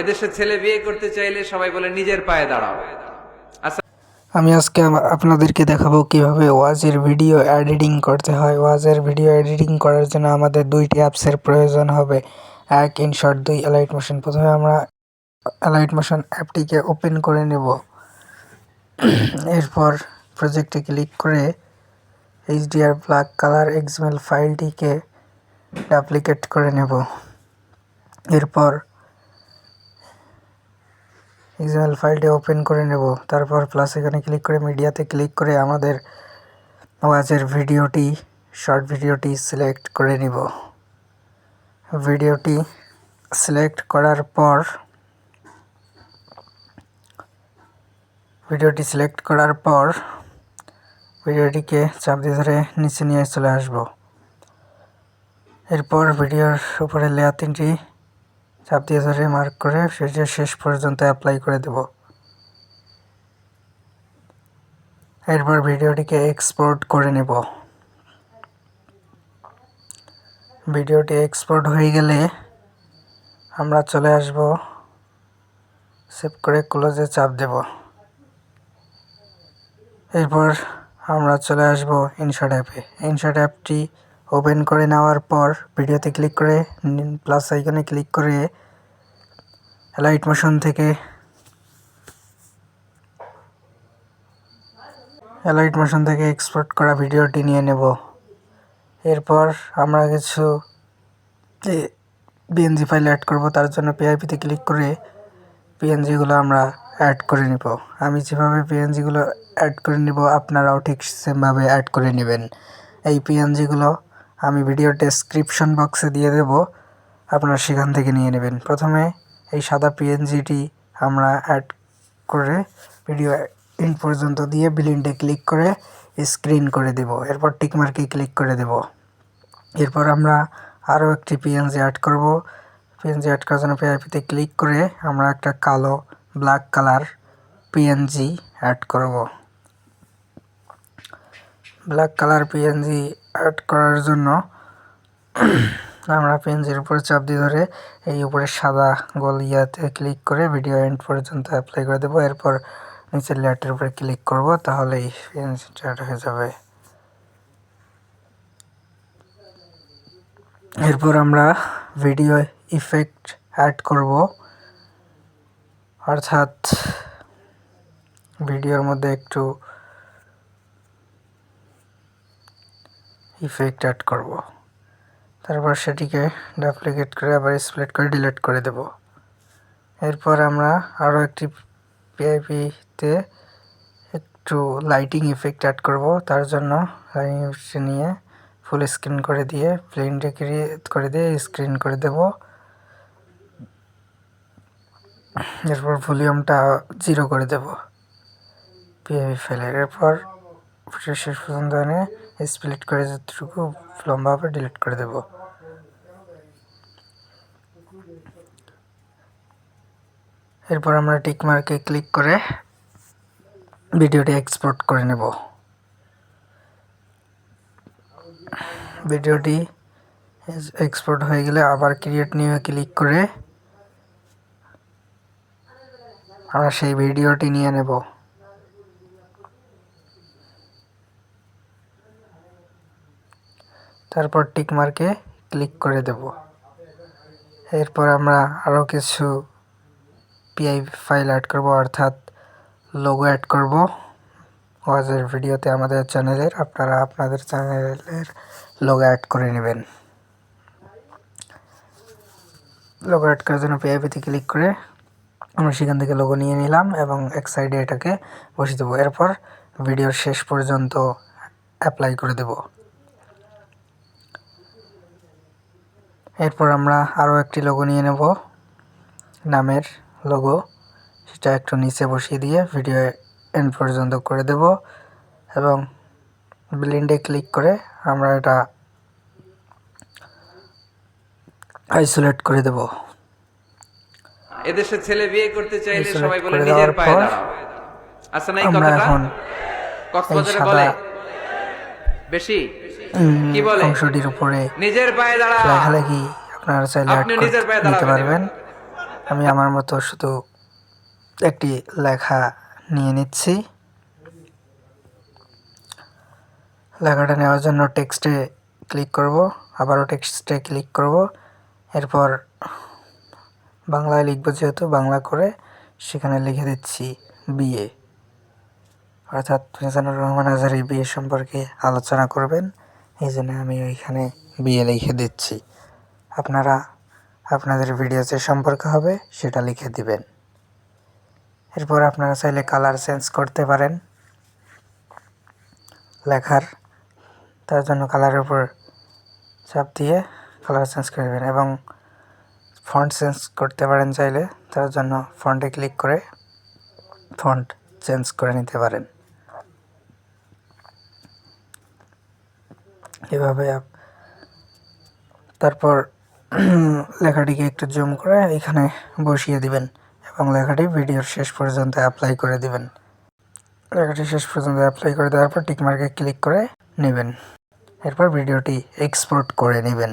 এদেশে ছেলে বিয়ে করতে চাইলে সবাই বলে, নিজের পায়ে দাঁড়াও। আচ্ছা। আমি আজকে আপনাদেরকে দেখাবো কীভাবে ওয়াজের ভিডিও এডিটিং করতে হয়। ওয়াজের ভিডিও এডিটিং করার জন্য আমাদের দুইটি অ্যাপসের প্রয়োজন হবে। এক ইনশর্ট দুই অ্যালাইট মোশন প্রথমে আমরা অ্যালাইট মোশন অ্যাপটিকে ওপেন করে নেব। এরপর প্রজেক্টে ক্লিক করে এইচডিআর ব্ল্যাক কালার এক্সমেল ফাইলটিকে ডুপ্লিকেট করে নেব। এরপর এক্সএমএল ফাইলটি ওপেন করে নেব। তারপর প্লাস এখানে ক্লিক করে মিডিয়াতে ক্লিক করে আমাদের ওয়াচের ভিডিওটি শর্ট ভিডিওটি সিলেক্ট করে নিব। ভিডিওটি সিলেক্ট করার পর, ভিডিওটি সিলেক্ট করার পর, ভিডিওটিকে চাপ দিয়ে ধরে নিচে নিয়ে চলে আসব। এরপর ভিডিওর উপরে লেয়ার তিনটি চাপ দিয়ে ধরে মার্ক করে সেটা শেষ পর্যন্ত অ্যাপ্লাই করে দেব। এরপর ভিডিওটিকে এক্সপোর্ট করে নেব। ভিডিওটি এক্সপোর্ট হয়ে গেলে আমরা চলে আসব সেভ করে ক্লোজে চাপ দেব। এরপর আমরা চলে আসব ইনশট অ্যাপে ইনশট অ্যাপটি ওপেন করে নেওয়ার পর ভিডিওতে ক্লিক করে প্লাস আইকনে ক্লিক করে লাইট মোশন থেকে লাইট মোশন থেকে এক্সপোর্ট করা ভিডিওটি নিয়ে নেব। এরপর আমরা কিছু বিএনজি ফাইল অ্যাড করব, তার জন্য পিআইপিতে ক্লিক করে পিএনজিগুলো আমরা অ্যাড করে নিব। আমি যেভাবে পিএনজিগুলো অ্যাড করে নিব, আপনারাও ঠিক সেমভাবে অ্যাড করে নেবেন। এই পিএনজিগুলো আমি ভিডিও ডেসক্রিপশন বক্সে দিয়ে দেব। আপনারা সেখান থেকে নিয়ে নেবেন। প্রথমে এই সাদা পিএনজিটি আমরা অ্যাড করে ভিডিও ইন পর্যন্ত দিয়ে বিলিন্ডে ক্লিক করে স্ক্রিন করে দেব। এরপর টিকমার্কে ক্লিক করে দেব। এরপর আমরা আরও একটি পিএনজি অ্যাড করব। পিএনজি অ্যাড করার জন্য পিআইপিতে ক্লিক করে আমরা একটা কালো ব্ল্যাক কালার পিএনজি অ্যাড করব। ব্ল্যাক কালার পিএনজি অ্যাড করার জন্য আমরা পিএনজির উপরে চাপ দিয়ে ধরে এই উপরে সাদা গোল ইয়াতে ক্লিক করে ভিডিও এন্ড পর্যন্ত অ্যাপ্লাই করে দেবো। এরপর নিচের লেয়ারটির উপরে ক্লিক করব, তাহলেই পিএনজিটা অ্যাড হয়ে যাবে। এরপর আমরা ভিডিও ইফেক্ট অ্যাড করব। অর্থাৎ ভিডিওর মধ্যে একটু ইফেক্ট অ্যাড করব। তারপর সেটিকে ডুপ্লিকেট করে আবার স্প্লিট করে ডিলিট করে দেব। এরপর আমরা আরও একটি পিআইপিতে একটু লাইটিং ইফেক্ট অ্যাড করব। তার জন্য লাইটিং ইফেক্ট নিয়ে ফুল স্ক্রিন করে দিয়ে প্লেনটা ক্রিয়েট করে দিয়ে স্ক্রিন করে দেব। এরপর ভলিউমটা জিরো করে দেব। পিআইপি ফেলে এরপর শেষ পর্যন্ত এনে স্প্লিট করে যতটুকু লম্বা হবে ডিলিট করে দেব। এরপর আমরা টিক মার্কে ক্লিক করে ভিডিওটি এক্সপোর্ট করে নেব। ভিডিওটি এক্সপোর্ট হয়ে গেলে আবার ক্রিয়েট নিউ ক্লিক করে আমরা সেই ভিডিওটি নিয়ে নেব। তারপর টিক মার্কে ক্লিক করে দেব। এরপর আমরা আরও কিছু পিআই ফাইল অ্যাড করব, অর্থাৎ লোগো অ্যাড করব। ওয়াজের ভিডিওতে আমাদের চ্যানেলের, আপনারা আপনাদের চ্যানেলের লোগো অ্যাড করে নেবেন। লোগো অ্যাড করার জন্য পিআইপিতে ক্লিক করে আমরা সেখান থেকে লোগো নিয়ে নিলাম এবং এক সাইডে এটাকে বসিয়ে দেবো। এরপর ভিডিওর শেষ পর্যন্ত অ্যাপ্লাই করে দেব। এরপর আমরা আরও একটি লোগো নিয়ে নেব। নামের লোগো সেটা একটু নিচে বসিয়ে দিয়ে ভিডিও এন্ড পর্যন্ত করে দেব এবং ব্লিন্ডে ক্লিক করে আমরা এটা আইসোলেট করে দেব। এদেশে ছেলে বিয়ে করতে চাইলে সবাই বলে নিজের পায়ে দাঁড়াও। আচ্ছা না এই কথাটা? কক্সবাজারে বলে। বেশি? অংশটির উপরে নিজের পায়ে দাঁড়াও লেখালেখি আপনারা চাইলে অ্যাড আপনি নিজের পায়ে নিতে পারবেন। আমি আমার মতো শুধু একটি লেখা নিয়ে নিচ্ছি। লেখাটা নেওয়ার জন্য টেক্সটে ক্লিক করব আবারও টেক্সটে ক্লিক করব। এরপর বাংলায় লিখব যেহেতু বাংলা করে সেখানে লিখে দিচ্ছি বিয়ে অর্থাৎ মিজানুর রহমান আজহারি বিয়ে সম্পর্কে আলোচনা করবেন। এই জন্য আমি ওইখানে বিয়ে লিখে দিচ্ছি। আপনারা, আপনাদের ভিডিও যে সম্পর্কে হবে, সেটা লিখে দিবেন। এরপর আপনারা চাইলে কালার চেঞ্জ করতে পারেন। লেখার, তার জন্য কালারের উপর চাপ দিয়ে কালার চেঞ্জ করে দেবেন এবং ফন্ট চেঞ্জ করতে পারেন চাইলে, তার জন্য ফন্টে ক্লিক করে ফন্ট চেঞ্জ করে নিতে পারেন। এভাবে তারপর লেখাটিকে একটু জুম করে এখানে বসিয়ে দিবেন এবং লেখাটি ভিডিওর শেষ পর্যন্ত অ্যাপ্লাই করে দিবেন। লেখাটি শেষ পর্যন্ত অ্যাপ্লাই করে দেওয়ার পর টিকমার্কে ক্লিক করে নেবেন। এরপর ভিডিওটি এক্সপোর্ট করে নেবেন।